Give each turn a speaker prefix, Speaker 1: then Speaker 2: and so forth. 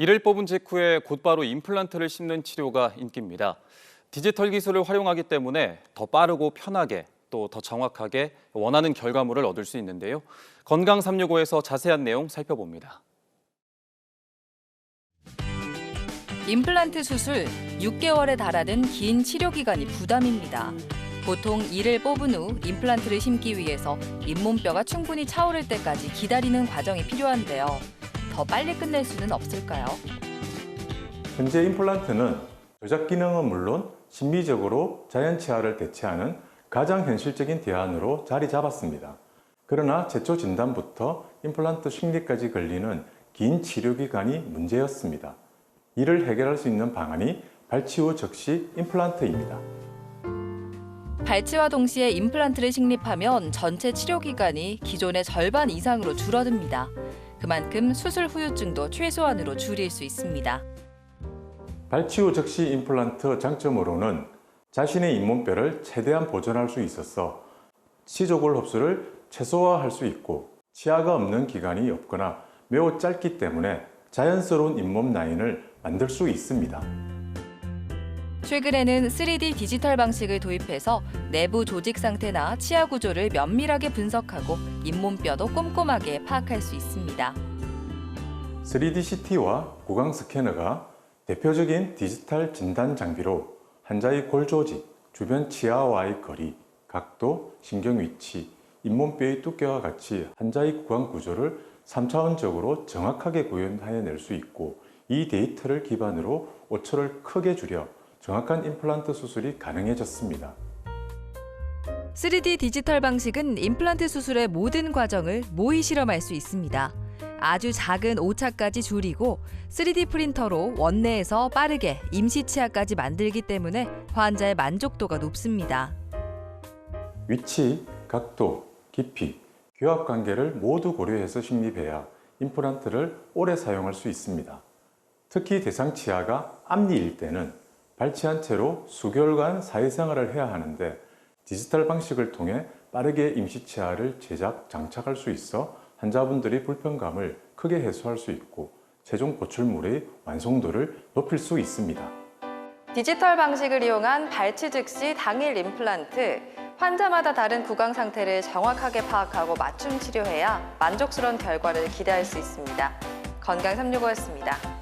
Speaker 1: 이를 뽑은 직후에 곧바로 임플란트를 심는 치료가 인기입니다. 디지털 기술을 활용하기 때문에 더 빠르고 편하게 또 더 정확하게 원하는 결과물을 얻을 수 있는데요. 건강 365에서 자세한 내용 살펴봅니다.
Speaker 2: 임플란트 수술 6개월에 달하는 긴 치료 기간이 부담입니다. 보통 이를 뽑은 후 임플란트를 심기 위해서 잇몸뼈가 충분히 차오를 때까지 기다리는 과정이 필요한데요. 더 빨리 끝낼 수는 없을까요?
Speaker 3: 현재 임플란트는 조작 기능은 물론 심미적으로 자연 치아를 대체하는 가장 현실적인 대안으로 자리 잡았습니다. 그러나 제초 진단부터 임플란트 식리까지 걸리는 긴 치료 기간이 문제였습니다. 이를 해결할 수 있는 방안이 발치 후 적시 임플란트입니다.
Speaker 2: 발치와 동시에 임플란트를 식립하면 전체 치료 기간이 기존의 절반 이상으로 줄어듭니다. 그만큼 수술 후유증도 최소한으로 줄일 수 있습니다.
Speaker 3: 발치 후 적시 임플란트 장점으로는 자신의 잇몸뼈를 최대한 보존할 수 있어서 치조골 흡수를 최소화할 수 있고 치아가 없는 기간이 없거나 매우 짧기 때문에 자연스러운 잇몸 라인을 만들 수 있습니다.
Speaker 2: 최근에는 3D 디지털 방식을 도입해서 내부 조직 상태나 치아 구조를 면밀하게 분석하고 잇몸뼈도 꼼꼼하게 파악할 수 있습니다.
Speaker 3: 3D CT와 구강 스캐너가 대표적인 디지털 진단 장비로 환자의 골 조직, 주변 치아와의 거리, 각도, 신경 위치, 잇몸뼈의 두께와 같이 환자의 구강 구조를 3차원적으로 정확하게 구현하여 낼 수 있고 이 데이터를 기반으로 오차를 크게 줄여 정확한 임플란트 수술이 가능해졌습니다.
Speaker 2: 3D 디지털 방식은 임플란트 수술의 모든 과정을 모의 실험할 수 있습니다. 아주 작은 오차까지 줄이고 3D 프린터로 원내에서 빠르게 임시 치아까지 만들기 때문에 환자의 만족도가 높습니다.
Speaker 3: 위치, 각도, 깊이, 교합 관계를 모두 고려해서 식립해야 임플란트를 오래 사용할 수 있습니다. 특히 대상 치아가 앞니일 때는 발치한 채로 수개월간 사회생활을 해야 하는데 디지털 방식을 통해 빠르게 임시 치아를 제작, 장착할 수 있어 환자분들이 불편감을 크게 해소할 수 있고 최종 보출물의 완성도를 높일 수 있습니다.
Speaker 2: 디지털 방식을 이용한 발치 즉시 당일 임플란트. 환자마다 다른 구강 상태를 정확하게 파악하고 맞춤 치료해야 만족스러운 결과를 기대할 수 있습니다. 건강 365였습니다.